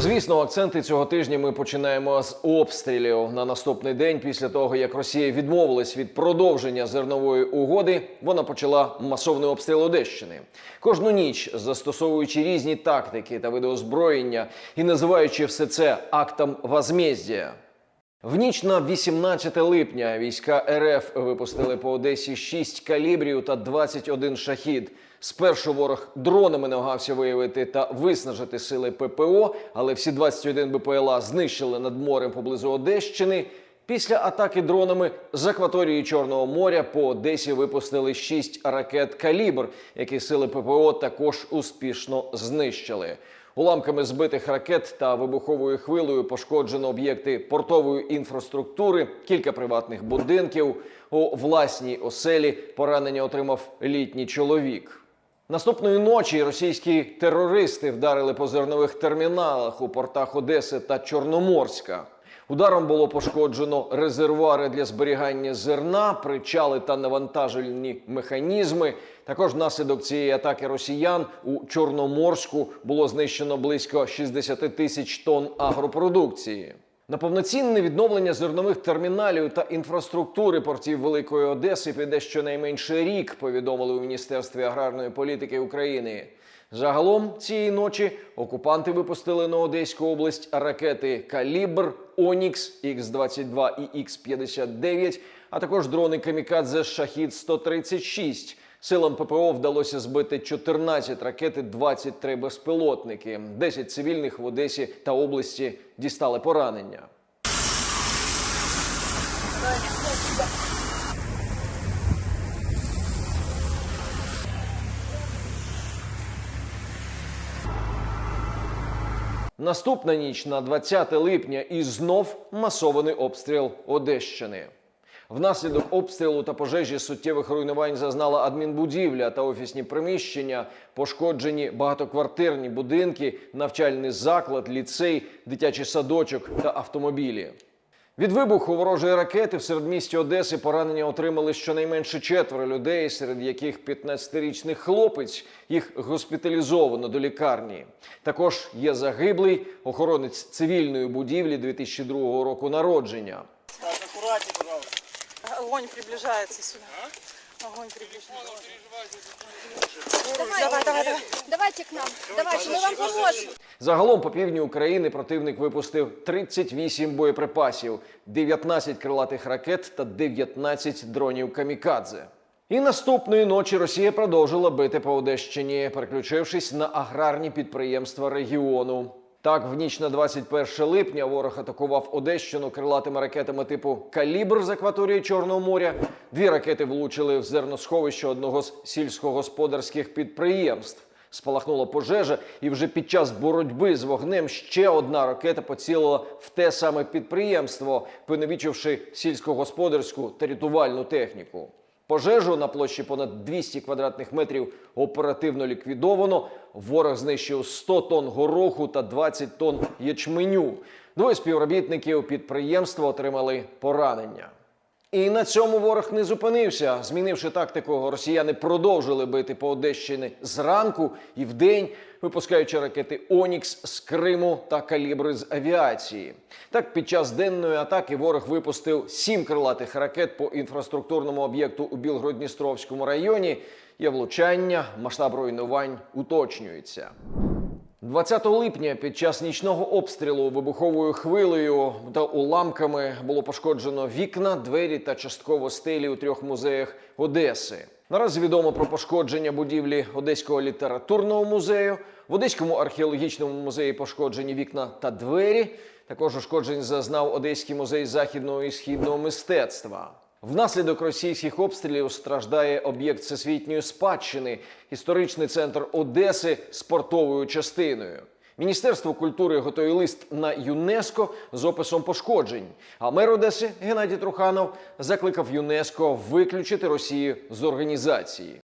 Звісно, акценти цього тижня ми починаємо з обстрілів. На наступний день, після того як Росія відмовилась від продовження зернової угоди, вона почала масовний обстріл Одещини. Кожну ніч застосовуючи різні тактики та види озброєння і називаючи все це актом возмездія. В ніч на 18 липня війська РФ випустили по Одесі 6 калібрів та 21 шахід. Спершу ворог дронами намагався виявити та виснажити сили ППО, але всі 21 БПЛА знищили над морем поблизу Одещини. Після атаки дронами з акваторії Чорного моря по Одесі випустили 6 ракет калібр, які сили ППО також успішно знищили. Уламками збитих ракет та вибуховою хвилею пошкоджено об'єкти портової інфраструктури, кілька приватних будинків. У власній оселі поранення отримав літній чоловік. Наступної ночі російські терористи вдарили по зернових терміналах у портах Одеси та Чорноморська. Ударом було пошкоджено резервуари для зберігання зерна, причали та навантажувальні механізми. Також внаслідок цієї атаки росіян у Чорноморську було знищено близько 60 тисяч тонн агропродукції. На повноцінне відновлення зернових терміналів та інфраструктури портів Великої Одеси піде щонайменше рік, повідомили у Міністерстві аграрної політики України. Загалом цієї ночі окупанти випустили на Одеську область ракети Калібр, Онікс, Х-22 і Х-59, а також дрони Камікадзе Шахід 136 Силам ППО вдалося збити 14 ракет і 23 безпілотники. 10 цивільних в Одесі та області дістали поранення. Наступна ніч на 20 липня і знов масований обстріл Одещини. Внаслідок обстрілу та пожежі суттєвих руйнувань зазнала адмінбудівля та офісні приміщення, пошкоджені багатоквартирні будинки, навчальний заклад, ліцей, дитячий садочок та автомобілі. Від вибуху ворожої ракети в середмісті Одеси поранення отримали щонайменше четверо людей, серед яких 15-річний хлопець. Їх госпіталізовано до лікарні. Також є загиблий охоронець цивільної будівлі 2002 року народження. Так, аккуратнее, пожалуйста. Огонь приближається сюда. Огонь приближается. Давай, давай, давай. Давайте к нам. Давайте, мы вам поможем. Загалом по півдні України противник випустив 38 боєприпасів, 19 крилатих ракет та 19 дронів камікадзе. І наступної ночі Росія продовжила бити по Одещині, переключившись на аграрні підприємства регіону. Так, в ніч на 21 липня ворог атакував Одещину крилатими ракетами типу Калібр з акваторії Чорного моря. Дві ракети влучили в зерносховище одного з сільськогосподарських підприємств. Спалахнула пожежа, і вже під час боротьби з вогнем ще одна ракета поцілила в те саме підприємство, поневічивши сільськогосподарську та рятувальну техніку. Пожежу на площі понад 200 квадратних метрів оперативно ліквідовано. Ворог знищив 100 тонн гороху та 20 тонн ячменю. Двоє співробітників підприємства отримали поранення. І на цьому ворог не зупинився. Змінивши тактику, росіяни продовжили бити по Одещині зранку і вдень, випускаючи ракети Онікс з Криму та калібри з авіації. Так, під час денної атаки ворог випустив сім крилатих ракет по інфраструктурному об'єкту у Білгород-Дністровському районі. Є влучання, масштаб руйнувань уточнюється. 20 липня під час нічного обстрілу вибуховою хвилею та уламками було пошкоджено вікна, двері та частково стелі у трьох музеях Одеси. Наразі відомо про пошкодження будівлі Одеського літературного музею. В Одеському археологічному музеї пошкоджені вікна та двері. Також ушкоджень зазнав Одеський музей західного і східного мистецтва. Внаслідок російських обстрілів страждає об'єкт всесвітньої спадщини, історичний центр Одеси з портовою частиною. Міністерство культури готує лист на ЮНЕСКО з описом пошкоджень. А мер Одеси Геннадій Труханов закликав ЮНЕСКО виключити Росію з організації.